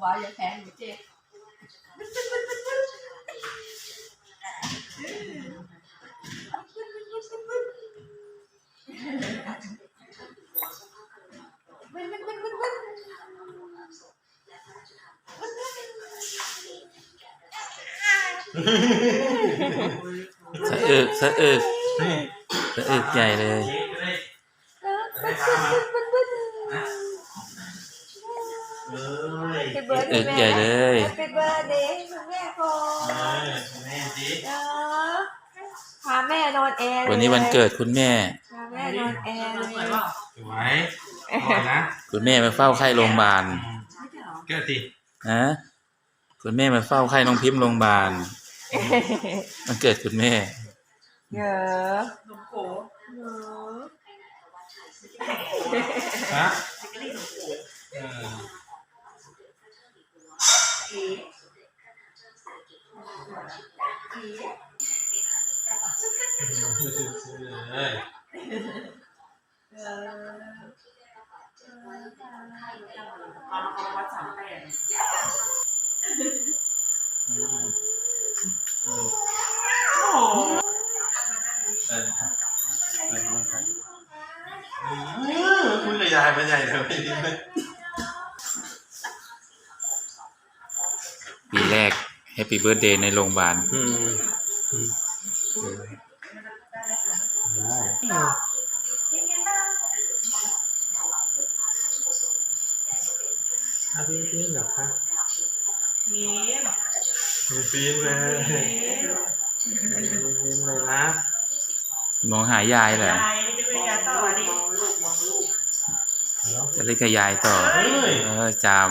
เบาๆอย่าแพ้หนูเจ็บสะอึกสะอึกสะอึกใหญ่เลย เอ้ยไปเบิร์ดอึกใหญ่เลยไปเบิร์ดเดย์คุณแม่ก่อเอนอแม่สิเออพาแม่นอนแอร์เลยวันนี้วันเกิดคุณแม่ พาแม่นอนแอร์เลย สวยก่อนนะคุณแม่มาเฝ้าไข้โรงพยาบาลเกิดสิฮะคุณแม่มาเฝ้าไข้น้องพิมพ์โรงพยาบาลวันเกิดคุณแม่ เยอะนมโขเยอะ ฮะเออ เอ้ยเอามาวัดสามแปดเออเออคุยกับยายมันใหญ่เลย ปีแรกแฮปปี้เบิร์ดเดย์ในโรงพยาบาลอืมอาพี่พี่เหรอคะนี่มีปีนเลยปีนเลยนะมองหายายเหรอยายจะไปยาต่อดิจะเล่นกับยายต่อ เฮ้ย เออจาม